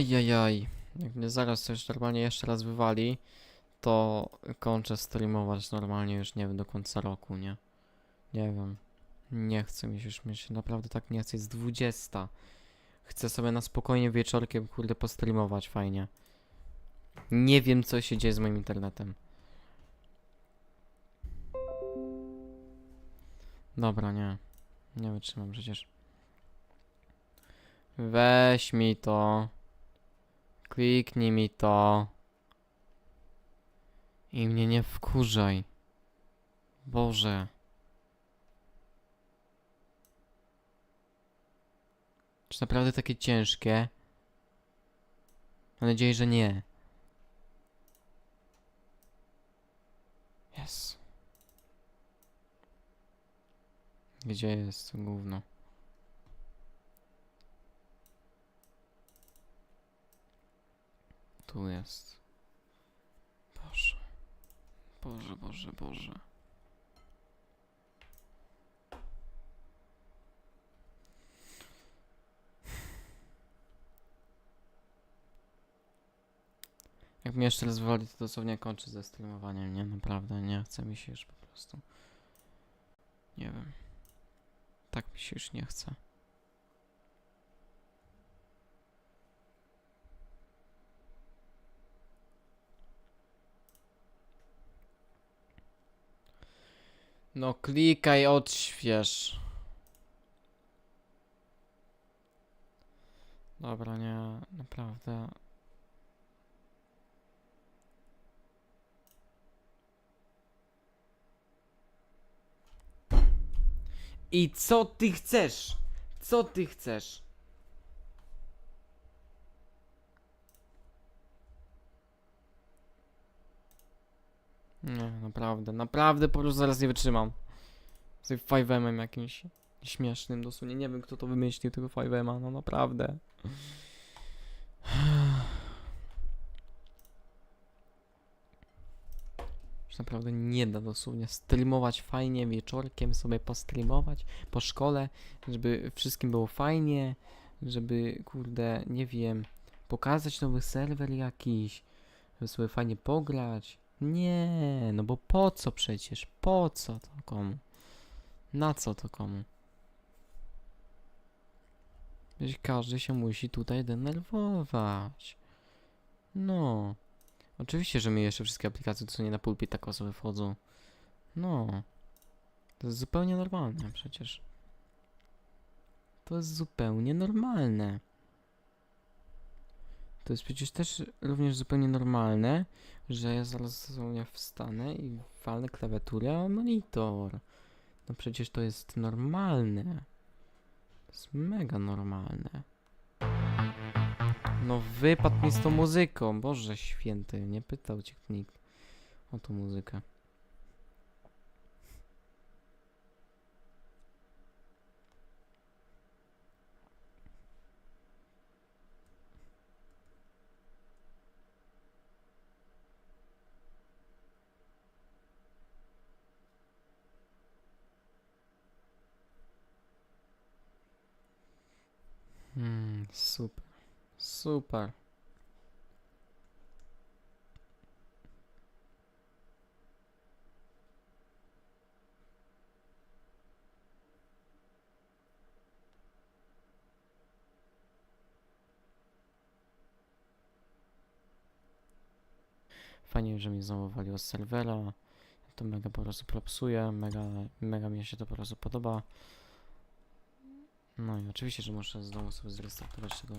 Ajajaj. Jak mnie zaraz coś normalnie jeszcze raz wywali, to kończę streamować normalnie już, nie wiem, do końca roku, nie? Nie wiem. Nie chcę mi się już, się naprawdę tak nie chce. Jest 20. Chcę sobie na spokojnie wieczorkiem, kurde, postreamować fajnie. Nie wiem, co się dzieje z moim internetem. Dobra, nie. Nie wytrzymam przecież. Weź mi to. Kliknij mi to. I mnie nie wkurzaj. Boże. Czy naprawdę takie ciężkie? Mam nadzieję, że nie. Jest. Gdzie jest to gówno? Tu jest. Boże. Boże, Boże, Boże. Jak mnie jeszcze raz to dosłownie kończę ze streamowaniem, nie? Naprawdę, nie chce mi się już po prostu. Nie wiem. Tak mi się już nie chce. No klikaj, odśwież. Dobra, nie, naprawdę. I co ty chcesz? Co ty chcesz? Nie, naprawdę, naprawdę po prostu zaraz nie wytrzymam. Z tym 5M jakimś śmiesznym dosłownie. Nie wiem kto to wymyślił tego 5M, no naprawdę. Już naprawdę nie da dosłownie streamować fajnie wieczorkiem, sobie postreamować po szkole, żeby wszystkim było fajnie, żeby kurde, nie wiem, pokazać nowy serwer jakiś, żeby sobie fajnie pograć. Nie, no bo po co przecież? Po co to komu? Na co to komu? Wiesz, każdy się musi tutaj denerwować. No. Oczywiście, że my jeszcze wszystkie aplikacje, co nie na pulpit, tak osoby wchodzą. No. To jest zupełnie normalne przecież. To jest zupełnie normalne. To jest przecież też również zupełnie normalne, że ja zaraz dosłownie wstanę i walnę klawiaturę o monitor. No przecież to jest normalne. To jest mega normalne. No wypadł mi z tą muzyką, Boże święty, nie pytał cię nikt o tą muzykę. Super. Super. Fajnie, że mi znowu waliło z serwera. To mega po prostu propsuje, mega, mega mi się to po prostu podoba. No i oczywiście, że muszę znowu sobie zrestartować tego